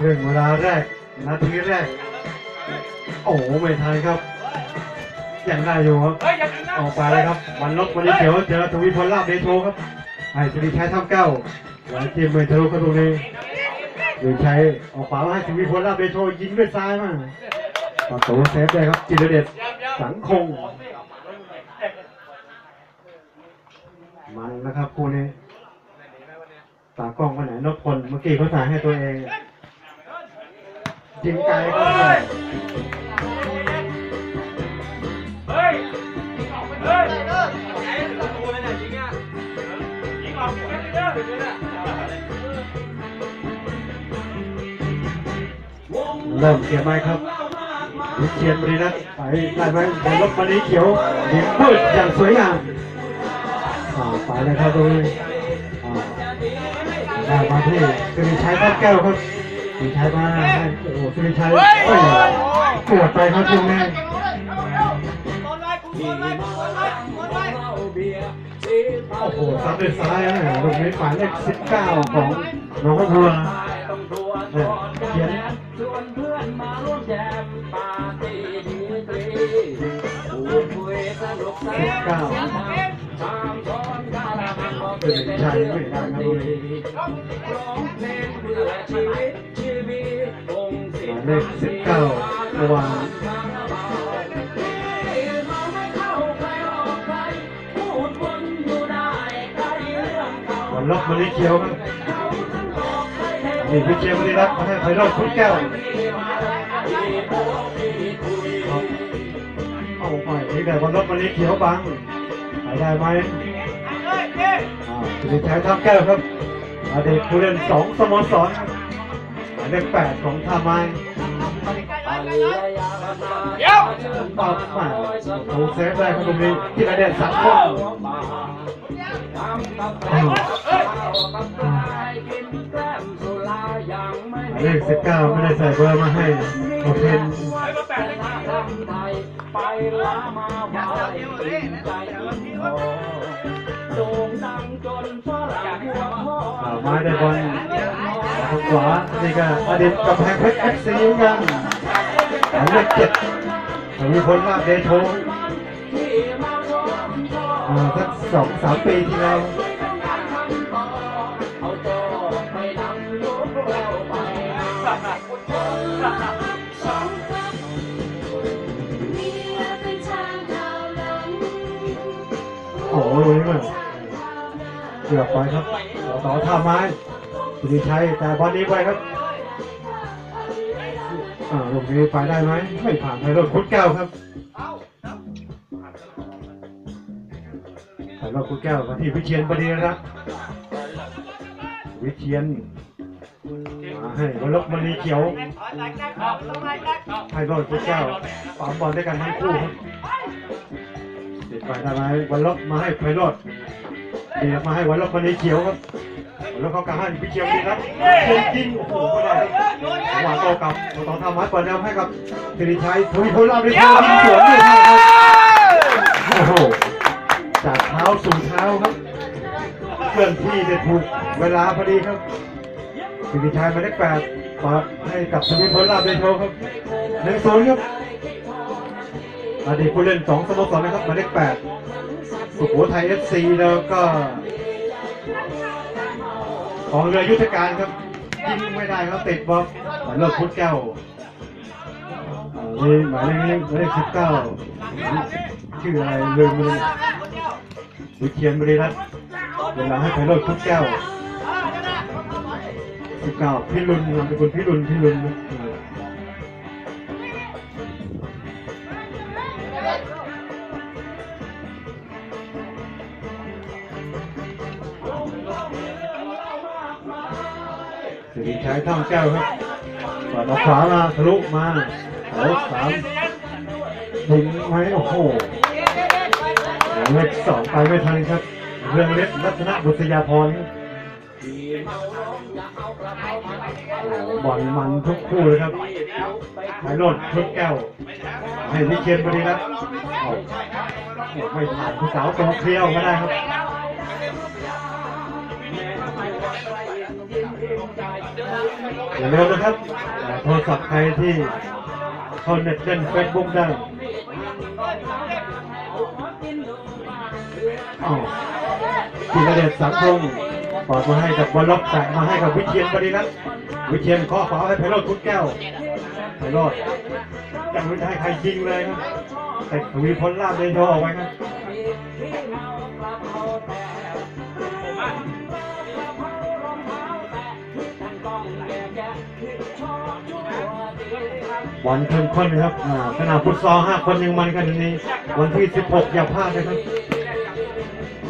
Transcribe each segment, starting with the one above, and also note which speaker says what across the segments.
Speaker 1: เรื่องเวลาแรก นาทีแรก โอ้โหไม่ทันครับยังได้อยู่ครับ
Speaker 2: เฮ้ยอย่าถึงนะ
Speaker 1: ออกไปเลยครับ วันลบวันนี้เขียวเจอทวีพลลาบเดโชครับไอ้ทวีชัยท่ามเก้าหลังทีมมือทะลุเข้าตรงนี้ทวีชัยออกขวามาให้ทวีพลลาบเดโชยิงด้วยซ้ายมาประตูเซฟได้ครับจิรเดชสังคง มันนะครับคู่นี้ตากล้องคนไหนนพพลเมื่อกี้เขาถ่ายให้ตัวเอง ยิงไกลก็ได้
Speaker 2: เฮ้ยยิงออกไปเลยไอ้ประตูเลยเนี่ยยิงอะยิงออกยิงไม่ได้เขียนี้
Speaker 1: เริ่มเกียร์ไม้ครับวิเชียนบริรัตน์ไปได้ไหมบอลลบมาลีเขียวยิงพืดอย่างสวยงามอ่าไปเลยครับตรงนี้อ่าได้มาที่สุริชัยครับแก้วครับ สุริชัยมาให้โอ้โหสุริชัยโอ้ยปวดไปครับตรงนี้โอ้โหซัดด้วยซ้ายนะลูกนี้หมายเลขสิบเก้าของน้องบัวเนี่ยเขียน
Speaker 3: ชวนเพื่อนมาร่วมแจมปาร์ตี้ดีกรีพูดคุยสนุกส
Speaker 1: สิบ
Speaker 3: นาน
Speaker 1: เก้า
Speaker 3: ตามช้อนกาละมังก็
Speaker 1: เป็นชายไม่ได้ครับตรงนี้
Speaker 3: ร้องเพลงเเล
Speaker 1: ขสิบเก้าระหว่าง
Speaker 3: วัน
Speaker 1: ล็อกมาลีเขียวครับนี่พิเชียบริรัตน์มาให้ไพโรจน์พุทธแก้วเอาไปที่แต่วันล็อกมาลีเขียวบังไปได้ไหมอ่าสุริชัยทับแก้วครับอดีตผู้เล่นสองสโมสรหมายเลขแปดของท่าไม้
Speaker 2: เดี๋ยว
Speaker 1: ตอบมาโอ้เซฟได้ครับตรงนี้ที่ระเด็นสักคนอ้าเลขสิบเก้าไม่ได้ใส่เบอร์มาให้โอเค
Speaker 2: ไอ้มาแปละ
Speaker 3: มาบายใจพอโด่งดังจนฝรั่งหัวพ่อ
Speaker 1: อ่าไม้ได้บอลขวานี่ก็อดีตกำแพงเพชรเอฟซีกัน มายเลขเจ็ดมีคนลาบเดโช
Speaker 3: ที่มาชมชอบ
Speaker 1: อ่าสักสองสามปีที่แล้ว
Speaker 3: เอาจอไปนั่งรถเราไป
Speaker 1: โอ้โหลุยมันเกือบไปครับต่อท่าไม้สุริชัยแต่บอลนี้ไปครับ อ่าลูกนี้ไปได้ไหมไม่ผ่านไพโรจน์คุดแก้วครับไพโรจน์คุดแก้วมาที่วิเชียนบดีรักษ์วิเชียนมาให้วรบมณีเขียวไพโรจน์คุดแก้วปั๊มบอลด้วยกันทั้งคู่ครับติดไปได้ไหมวันลบมาให้ไพโรจน์เดียกมาให้วันลบมณีเขียวครับวันลบเขากลางให้วิเชียนบดีรักษ์เชียนจริงโอ้โหไม่ได้ครับ จังหวะโตกลับต่อทำมัดเปิดแนวให้กับสิริชัยทุยพลลาบในทางยิงสวนด้วยครับโอ้โหจากเท้าสู่เท้าครับเคลื่อนที่ได้ถูกเวลาพอดีครับสิริชัยมายเลขแปดเปิดให้กับทุยพลลาบในโชว์ครับหนึ่งศูนย์ครับอดีตผู้เล่นสองสโมสรนะครับมายเลขแปดสุโขทัยเอฟซีแล้วก็ ของเรือยุทธการครับยิงไม่ได้ครับติดบล็อก เลขพุทธแก้วเออนี่หมายเลขนี้หมายเลขสิบเก้าชื่ออะไรลืมเลยวิเทียนบริรัตน์เวลาให้ไพโรจน์พุทธแก้วสิบเก้าพิรุณนามสกุลพิรุณพิรุณนะสิริชัยท่องแก้วครับ ปิดออกขวามาทะลุมาโอ้สามถึงไหมโอ้โหเลขสองไปไม่ทันครับ เรื่องเล็กรัตนบุษยาพรบอลมันทุกคู่เลยครับไพโรจน์พุทธแก้ว ให้วิเชียนบริรัตน์โอ้โหไม่ผ่านผู้สาวตรงเคลียวมาได้ครับ อย่าลืมนะครับโทรศัพท์ใครที่เข้าเน็ตเล่นเฟซบุ๊กได้อ้าวธีระเดชสังคมปอดมาให้กับบอลล็อกแตะมาให้กับวิเชียนบริรัตน์วิเชียนข้อฝาให้ไพโรจน์คุณแก้วไพโรดยังไม่ได้ให้ใครยิงเลยครับแต่ทวีพลลาบเดนโดออกไปครับ บอลเข้มข้นนะครับขนาดฟุตซอลห้าคนยังมันกันนี้ วันที่ 16 อย่าพลาดนะครับ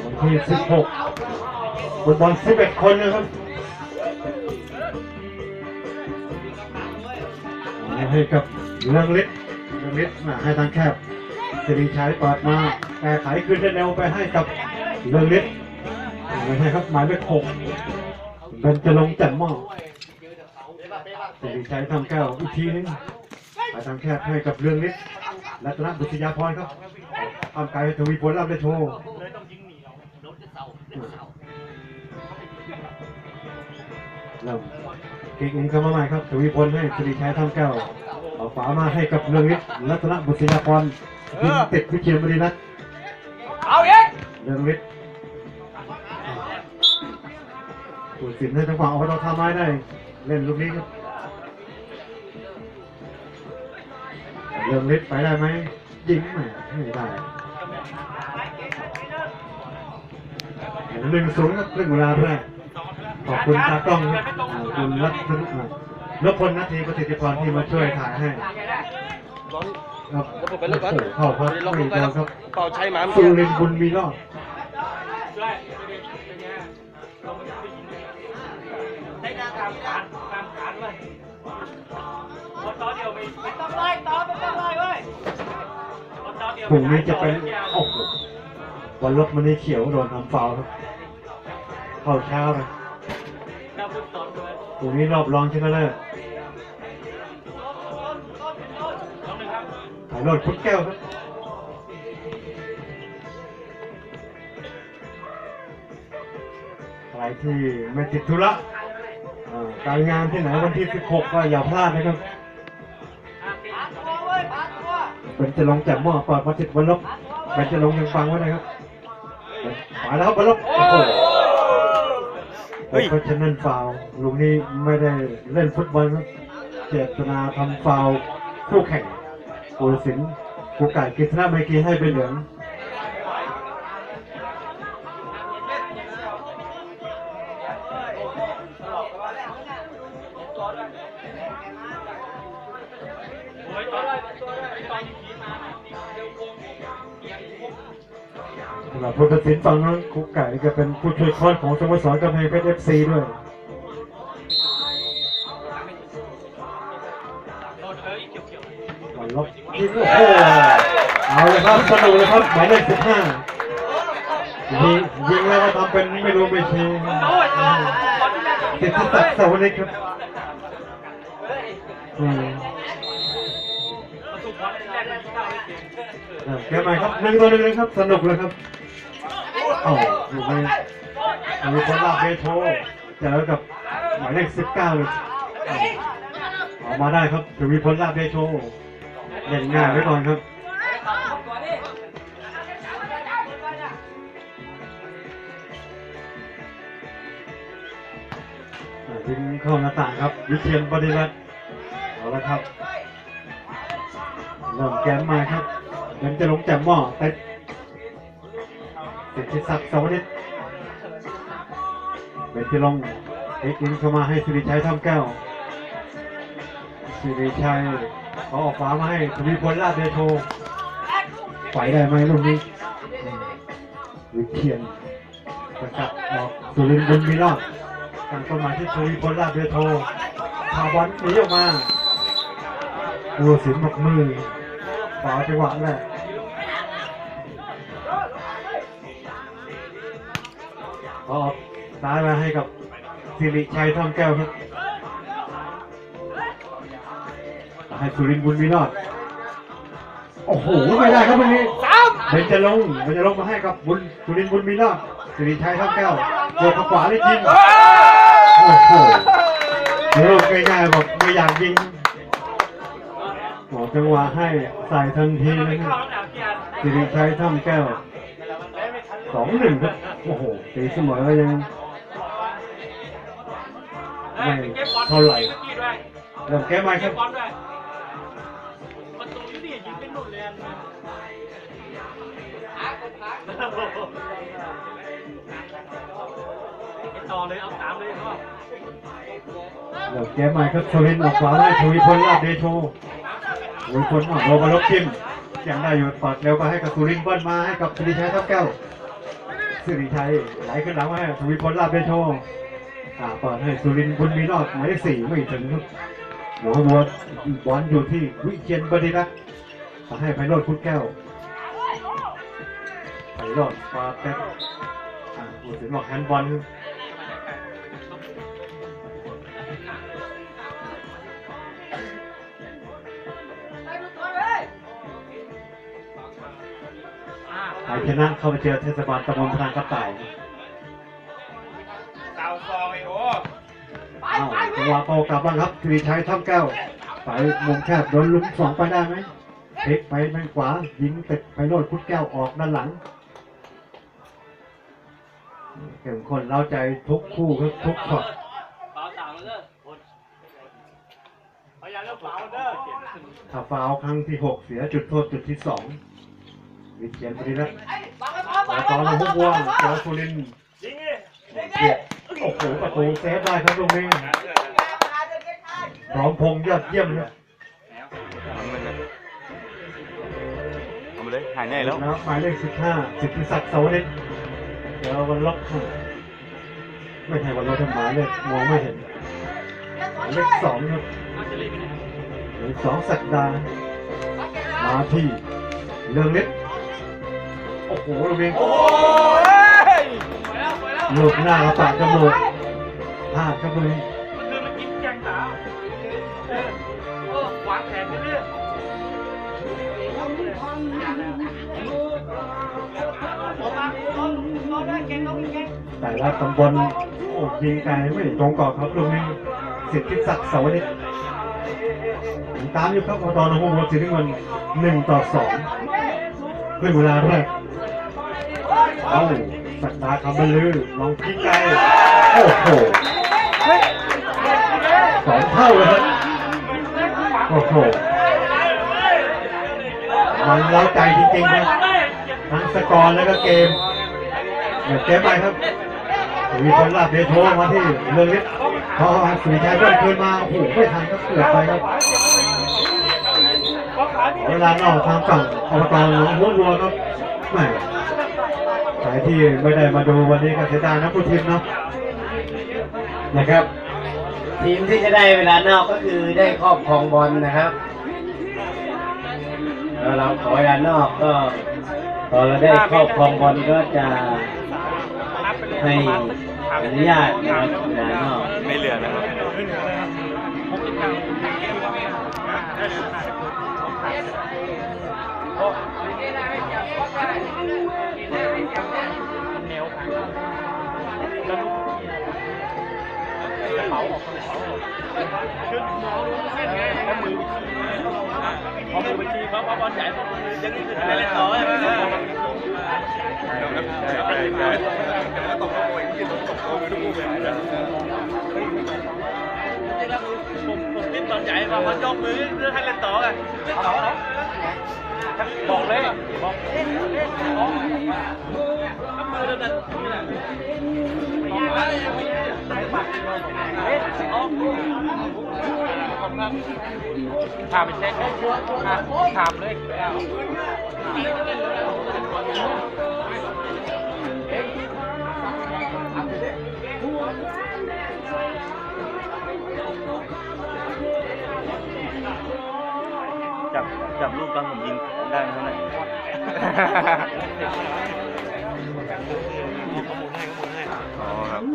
Speaker 1: วันที่ 16ฟุตบอล11 คนนะครับให้กับเรื่องเล็กเรื่องเล็กอ่าให้ทางแคบสิริชัยเปิดมาแก้ไขคืนได้เร็วไปให้กับเรื่องเล็กไม่ให้ครับหมายเลขหกเป็นจะลงค์จันทร์หม้อสิริชัยทำแก้วอีกทีนึง ไปทางแคบให้กับเรื่องนิดรัตนบุษยาพรครับทำไกลทวีพลรับได้โชว์เริ่มเก่งอินเข้ามาใหม่ครับทวีพลให้สิริชัยทำแก้วเอาฝามาให้กับเรื่องนิดรัตนบุษยาพรยิงติดวิเชียรบริรัตน์
Speaker 2: เอาเอง
Speaker 1: เรื่องนิดผู้สินให้ทางฝั่งอบตท่าไม้ได้ เล่นลูกนี้ครับ เรื่องนิดไปได้ไหมยิงแหมไม่ได้หนึ่งศูนย์ครับครึ่งเวลาแรกขอบคุณตากล้องครับอ่าคุณรัตนอ่านพพลนาทีประสิทธิพรที่มาช่วยถ่ายให้ครับ
Speaker 4: แล้วผมไปเลิกก่อน
Speaker 1: โอ้โหเข้าครับ
Speaker 4: ล็อก
Speaker 1: ไม่
Speaker 4: ลงไป
Speaker 1: โด
Speaker 4: แล้
Speaker 1: น
Speaker 4: ว
Speaker 1: ครับ
Speaker 4: เป่าใช้หมา
Speaker 1: สุรินทร์บุญมีรอด
Speaker 2: ด้วยเป็นไงเราไม่ได้ยินใช้หน้าตามการตามการเลยคนต่อเดียวไม่ไม่ต้องไล่ต่อไม่ต้องไล่เว้ย คนต่อเดียว
Speaker 1: พรุ่งนี้จะเป็นโอ้โหวันลบมันนี่เขียวโดนทำฟาวครับเข้าเช้าเลย
Speaker 2: ดาวพุทธสอนเลย
Speaker 1: พรุ่งนี้รอบรองชนะเลิศ
Speaker 2: น้องหนึ่งครับ
Speaker 1: ถ่ายรถพุทธแก้วครับใครที่ไม่ติดธุระการงานที่ไหนวันที่ 16 ก็อย่าพลาดนะครับ จะลงแจ่มหม้อเปิดมาติดวันลบเป็นจะลงยังฟังไว้นะครับมาแล้วครับวันลบโอ้โหเพราะฉะนั้นฟาวล์ลุงนี้ไม่ได้เล่นฟุตบอลครับเจตนาทำฟาวล์คู่แข่งกูสินกูไก่กิษณะไมกีให้เป็นเหลือง สำหรับผู้ตัดสินฝั่งนั้นคุกไก่ก็เป็นผู้ช่วยโค้ชของสโมสรกำแพงเพชรเอฟซีด้วย
Speaker 2: โดนเอ้ยเกี่ยวเกี่ยว
Speaker 1: วันลบยิงโอ้โหเอาเลยครับสนุกเลยครับหมายเลขสิบห้ายิงยิงแล้วก็ทำเป็นไม่รู้ไม่ชี้
Speaker 2: โอ้ยต่อคนที่แรก
Speaker 1: ติดที่ตัดเสาวนิกครับอืม
Speaker 2: ถูกบอลที่แรกได้ที่เก้าไม่เก่ง
Speaker 1: อะแกใหม่ครับหนึ่งต่อหนึ่งเลยครับ สนุกเลยครับ เอ้าอยู่ในมีคนลากเบโชเจอกับหมายเลขสิบเก้าเลยออกมาได้ครับจะมีพลลากเบโชเล่นง่ายไว้ก่อนครับอ่ายิงเข้าหน้าต่างครับวิเชียนบริรัตเอาละครับเริ่มแกมมาครับเดินจะลงแจมหม้อเต็ด สิทธิศักดิ์สวัสดิ์เป็นที่ลงเอ็กอินเข้ามาให้สิริชัยทำแก้ว สิริชัยเขาออกฟ้ามาให้ทวีพลลาดเดโชไหวได้ไหมลูกนี้อืมวิเชียนประจับออกสุรินทร์บุญมีรอดการต้นม้ที่ทวีพลลาดเรือโทพาบอลหนีออกมาวัวสินบอกมือขวาจังหวะแรก ซ้ายมาให้กับสิริชัยท่องแก้วครับให้สุรินทร์บุญมีรอดโอ้โหไม่ได้ครับวันนี้เบนจะลงเบนจะลงมาให้กับบุญสุรินทร์บุญมีรอดสิริชัยท่องแก้วโดดทางขวาได้จริงโอ้โหลูกง่ายๆบอกไม่อยากยิงหมอจังหวะให้ใส่ทันที
Speaker 2: ไม่
Speaker 1: เลยค
Speaker 2: เข้า
Speaker 1: รับ
Speaker 2: แล้วหนาวเกียร์
Speaker 1: สิริชัยท่ำแก้วสองหนึ่งครับโอ้โหตีเสมอยัง
Speaker 2: ไม่เท่าไหร่กี้ด้วย
Speaker 1: เริ่มแก้ใหม่ค
Speaker 2: เก็
Speaker 1: รั
Speaker 2: บบบอลด้วยประตูนี่ยิงเป็นหนุนเลยต่อเลยเอาสามเลยพ่อ
Speaker 1: เริ่มแก้ใหม่ครับสุรินทร์ออกขวาให้ทวีพลลาบเดโชทวีพลออกโรมาลบทิมยังได้อยู่ปัดเร็วก็ให้กับสุรินทร์เบิ้ลมาให้กับสิริชัยท่ำแก้วสิริชัยไหลขึ้นหลังมาให้ทวีพลลาบเดโชอ่า เปิดให้สุรินทร์บุญมีรอดหมายเลขสี่ไม่ถึงครับหมอวัวบอลอยู่ที่วิเชียนบดิรักษ์มาให้ไพโรดพุทธแก้วไพโรดฟาแป๊บอ่าพูดถึงบอกแฮนด์บอลไทยชนะเข้าไปเจอเทศบาลตำบลพรางกระต่า
Speaker 2: ย
Speaker 1: งหวะโตกลับบ้างครับสิริชัยท่ำแก้วไปมุมแคบโดนลุ้มสองไปได้ไหมพลิกไปแม่งขวายิงติดไพโรดพุทธแก้วออกด้านหลังเข้มข้นเล้าใจทุกคู่ครับทุกช็อต
Speaker 2: เปล่าสาวเลยพยายามเลือกเปล่าเด้อ
Speaker 1: ถ้าฟาว์ครั้งที่หกเสียจุดโทษจุดที่สองวิเชียนบริรักษ์แต่ตอนนั้นพวกวัวเจอสุรินเกียรโอ้โหประตูเซฟได้ครับตรงนี้ พร้อมพงษ์ยอดเยี่ยมครับ
Speaker 4: เอามาเลยหายแน่แล้ว
Speaker 1: แล้วหมายเลขสิบห้าสิทธิศักดิ์เสาวนิดเดี๋ยววันล็อกให้ไม่ใช่วันล็อกทำหมายเลขมองไม่เห็นหมายเลขสองครับหมายเลขสองสักดามาที่เรื่องเล็กโอ้โหลูกนี้
Speaker 2: โอ้ยไปแล้วไปแล้ว
Speaker 1: ลูกหน้ากระปากจมูกพลาดครับตรงนี้
Speaker 2: มันคือมันกิ แต่
Speaker 1: ละตำบลโอ้ยิงไกลไม่ตรงกรอบครับตรงนี้สิทธิศักดิ์เสาวนิดตามอยู่ครับอตอนของหัวสีน้ำเงินหนึ่งต่อสองด้วยเวลาแรกเอาสักดาคำบรรลือลองยิงไกลโอ้โหสองเท่าเลยครับโอ้โหมันเล้าใจจริงๆครับทั้งสกอร์แล้วก็เกม เดี๋ยวเกมไปครับวีพลลาบเดโชมาที่เรืองฤทธิ์พอสุริชัยเบิ้ลคืนมาโอ้โหไม่ทันครับเกือบไปครับเวลานอกทางฝั่งอบตหนองหัววัวครับแหมใครที่ไม่ได้มาดูวันนี้ก็เสียดายนะผู้ทีมเนาะ
Speaker 5: นะครับ ทีมที่จะได้เวลานอกก็คือได้ครอบครองบอลนะครับแล้วเราขอเวลานอกก็พอเราได้ครอบครองบอลก็จะ ให้อนุญาตนะครับเวลานอก
Speaker 4: ไม่เหลือนะครับ
Speaker 2: พอมือบัญชีเขาบอลใหญ่พอมือยังนี่คือเล่นต่อใช่ไหม
Speaker 4: ใช่ใช่ใช่แล้วตกโกยที่ตกโกยทุกคู่เลย
Speaker 2: ผมผมติดตอนใหญ่มามันยกมือเรื่อให้เล่นต่อไงเล่น ต่อเนาะบอกเลยบอกเอ๊ะเอ๊ะอ๋อ ทำมือนั่นน่ะบอกแล้วยังมีสายเอ๊ะอ๋อถามไปเช็คถามเลยแล้ว
Speaker 4: จับจับลูกตอนผมยิงได้เท่าไหร่ ครับ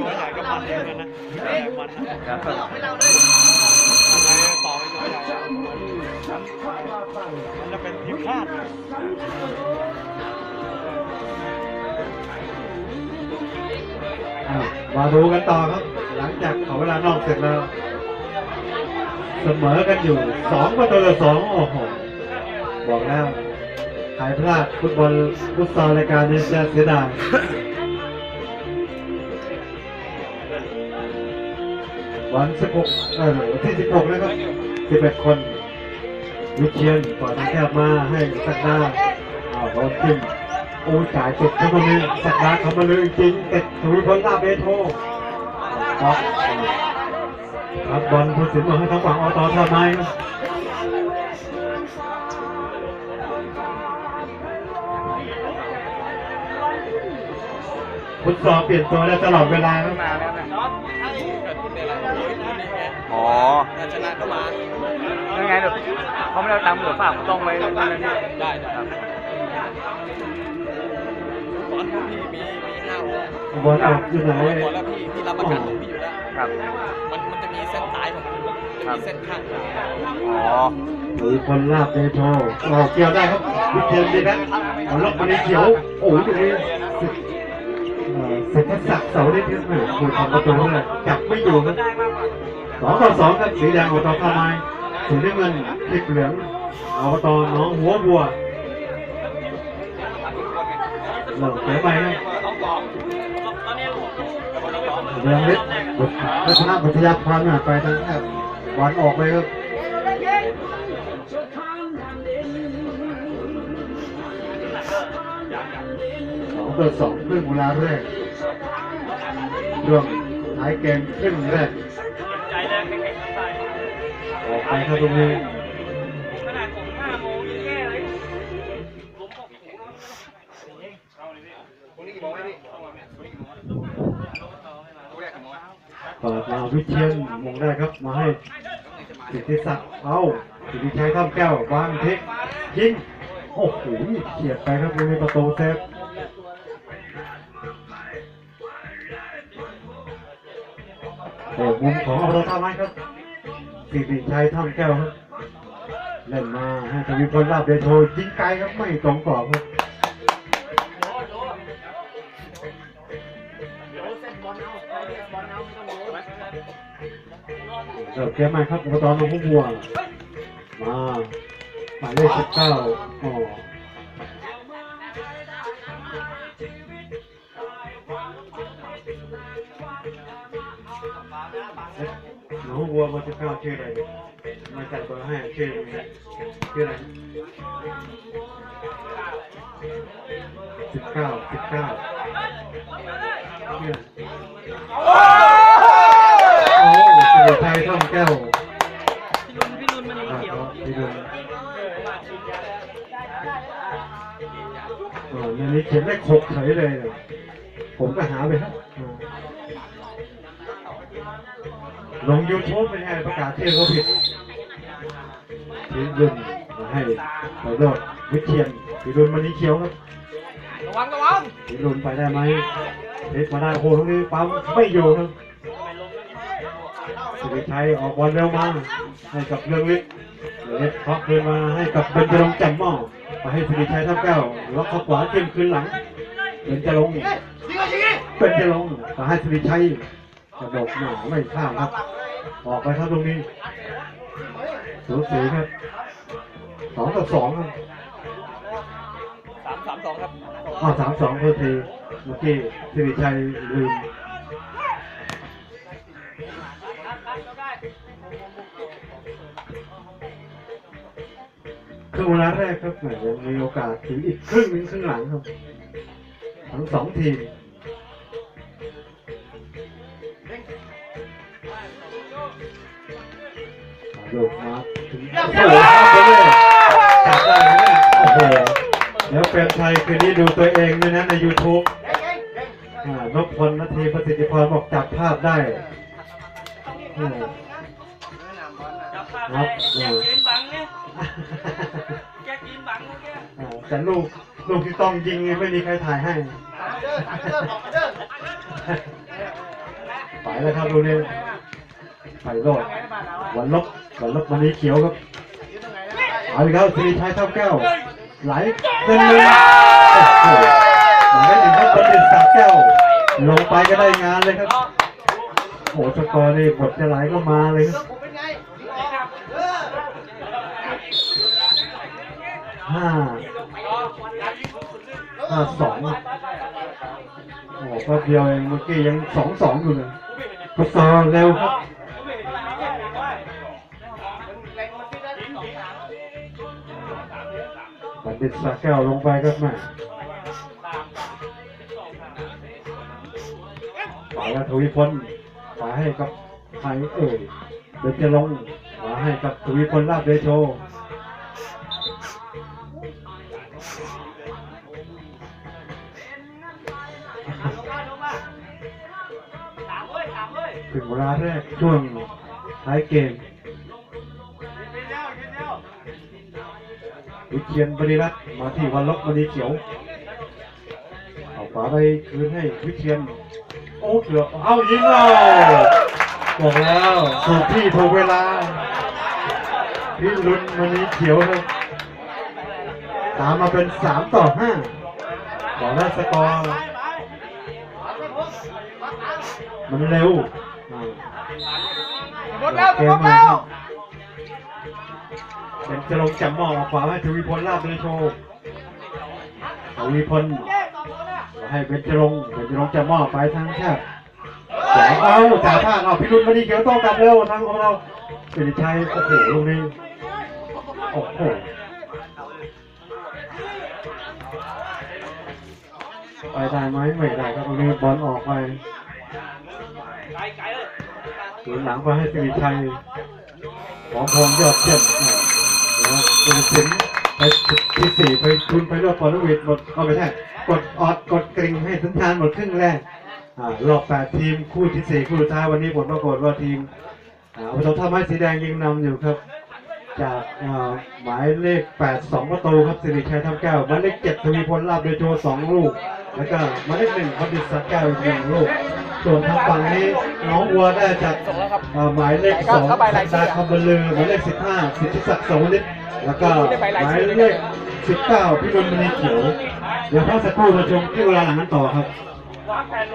Speaker 2: ตัวใหญ่ก็มันเหมืนกันนะใหญ่มันนะครับต่อได้ต่อให้ตัวใหมันจะเป็นทีมชาติ
Speaker 1: มาดูกันต่อครับ หลังจากขอเวลานอกเสร็จแล้ว เสมอกันอยู่สองประตูต่อสองโอ้โห บอกแล้วใครพลาดฟุตบอลฟุตซอลรายการนี้จะเสียดายวันสิบหกเออวันที่สิบหกนะครับสิบเอ็ดคน วิเชียนปล่อยทางแคบมาให้สักดาอ้าวโดนจิ้มโอ้จ่ายติดเข้ามาเลยสักดาเข้ามาเลยจริงติดทวีพลลาเบโทครับบอลผู้สินมาให้ทางฝั่งอตท่าไม้ ฟุตซอลเปลี่ยนตัวได้ตลอดเวลาครับ
Speaker 4: อ๋อ
Speaker 3: ชนะก็มา
Speaker 2: ยังไงเดี๋ยวเขาไม่ได้เอาตังค์เหลือฝากต้องไว้นั่นนี่
Speaker 3: ได้ได้ตอนพี่มีมีห้าหัว
Speaker 1: บอลออกอยู่ไหน
Speaker 3: หัวแล้วพี่พี่รับประกันของพี่อยู่แล้ว
Speaker 2: ครับ
Speaker 3: มันมันจะมีเส้นซ้ายของพี่จะมีเส้นข้าง
Speaker 4: อ๋อ
Speaker 1: มีคนลาบเบโทออกเกี่ยวได้ครับวิเชียนดีนะเอาล็อกมาในเขียวโอ้ยตรงนี้ สิบเอ่อสิทธิศักเสาได้ที่ไหนคือทำประตูเลยจับไม่อยู่ครับสองต่อสองครับสีแดงอบตข้าวไมสีน้ำเงินพริกเหลืองอบตน้องหัวบัวเริ่มเสียไปครับเรืองฤทธิ์บุตรรัตนบุตรยาพันธ์อะไปทางแอบวันออกไปครับสองต่อสองครึ่งเวลาแรก ช่วงท้ายเกมครึ่งแรก
Speaker 2: ใจแรงแข็งๆไป
Speaker 1: ออกไปครับตรงนี้
Speaker 2: ขนาดผมห้าโมงยังแย่เลยผมบอกผม
Speaker 1: เปิดมาวิเชียนมงได้ครับมาให้สิทธิศักดิ์เอาสิทธิชัยข้ามแก้ววางเทคยิงโอ้โหเฉียดไปครับตรงนี้ประตูเซฟ เปิดมุมของอรท่าไม้ครับสิทธิชัยท่ามแก้วครับเล่นมาให้ทวีพลลาบเดโทยิงไกลครับไม่ตรงกรอบครับเสิร์ฟเกมใหมครับอุปกรณ์น้องพุ่มพวมาหมายเลขสิบเก้าอ๋อ วัวมาสิบเก้าชื่ออะไรเนี่ยมาจัดเบอร์ให้ชื่อชื่ออะไรสิบเก้าสิบเก้าชื่อโอ้สิริชัยท่องแก้ว
Speaker 2: พี่รุนพี่รุนมันยังเขียว
Speaker 1: พี่ดุลเออในนี้เขียนได้ครบเฉยเลย ผมก็หาไปครับ ลงยูทูบเป็นไงประกาศชื่อเขาผิดพี่ดุลมาให้ไปโดดวิเชียนพี่ดุลมันนี้เขียวครับ
Speaker 2: ระวังระวัง
Speaker 1: พี่ดุลไปได้ไหมเล็กมาได้โอ้โหตรงนี้ปั๊มไม่อยู่ครับสิริชัยออกบอลเร็วมาให้กับเรืองฤทธิ์เรืองฤทธิ์เคาะคืนมาให้กับเบญจรงค์แจ่มหม้อไปให้สิริชัยทับแก้วล็อกเข้าขวาจิ้มคืนหลังเบญจรงค์ เบญจรงค์ไปให้สิริชัยกระโดดหนาไม่ข้ามครับ ออกไปครับตรงนี้สูสีครับสองต่อสองครับ
Speaker 3: สามสามสองครับ
Speaker 1: อ้าวสามสองเพื่อทีเมื่อกี้สิริชัยลืมครึ่งเวลาแรกครับแหมยังมีโอกาสถึงอีกครึ่งหนึ่งครึ่งหลังครับ ทั้งสองทีม ลูกมาถึงโอ้โหจับได้ไหมเนี่ยโอ้โหแล้วเป็นไทยคืนนี้ดูตัวเองด้วยนะใน YouTube อ่านพพลนาทีประสิทธิพรบอกจับภาพได้อ่า
Speaker 2: จับภาพได้แยกยืนบังเนี่ยแยกยืนบังเมื่อกี้
Speaker 1: อ่าแต่ลูกลูกที่ต้องยิงไม่มีใครถ่ายให้ ไปแล้วครับลูกนี้ไปโลดวันลบ วันลบวันนี้เขียวครับเอาอีกแล้วสิริชัยเท่าแก้ว ไหลเต็มเลยโอ้โหมาได้ถึงครับบัณฑิตสาแก้ว ลงไปก็ได้งานเลยครับ โอ้สกอร์นี่บทจะไหลก็มาเลยครับห้าห้าสองโอ้โหแป๊บเดียวเองเมื่อกี้ยังสองสองอยู่เลยฟุตซอเร็วครับ บัณฑิตสาแก้วลงไปครับแม่ฝ่ายละทวีพลฝ่ายให้กับใครเอ่ยเดินจะลงฝ่ายให้กับทวีพลลาบเดโชถึงเวลาแรกช่วงท้ายเกม วิเชียนบริรัตน์มาที่วันลบมณีเขียวเอาฝาไปคืนให้วิเชียนโอ้เกือบเอายิงเราบอกแล้วถูกที่ถูกเวลาพี่ลุนมณีเขียวครับตามมาเป็นสามต่อห้าบอกได้สกอร์มันเร็วหมดแล้วหมดแล้วเป็น จะลงจับหม้อขวาให้ทวีพลลาบเลยโชว์ทวีพลให้เป็นจะลงเป็นจะลงจับหม้อไปทางแคบขวาเอาจ่าท่าเอาพิรุณมาดีเขียวโต้กลับเร็วทางของเราสิริชัยโอ้โหลูกนี้โอ้โหไปได้ไหมไม่ได้ครับตรงนี้บอลออกไปหลังไปให้สิริชัยของพงยอดเยี่ยม นะเป็นสินไปที่สี่ไปทุนไปรอบปอนด์วิทหมดก็ไม่ใช่กดออดกดกริ่งให้สัญญาณหมดครึ่งแรกอ่ารอบแปดทีมคู่ที่สี่คู่สุดท้ายวันนี้ผลปรากฏว่าทีมอ่าปฐมท่าไม้สีแดงยังนำอยู่ครับ จากอ่าหมายเลขแปดสองประตูครับสิริชัยทำแก้วหมายเลขเจ็ดทวีพลลาบโดยโจสองลูก แล้วก็หมายเลขหนึ่งพันดิตสักแก้วอีกหนึ่งลูกส่วนทางฝั่งนี้น้องวัวได้จากเอ่อหมายเลขสองสักดาคำบลลือหมายเลขสิบห้าสิทธิศักดิ์สวนิช แล้วก็หมายเลขสิบเก้าพิมลมณีเขียวเดี๋ยวพักสักครู่มาชมที่เวลาหลังนั้นต่อครับ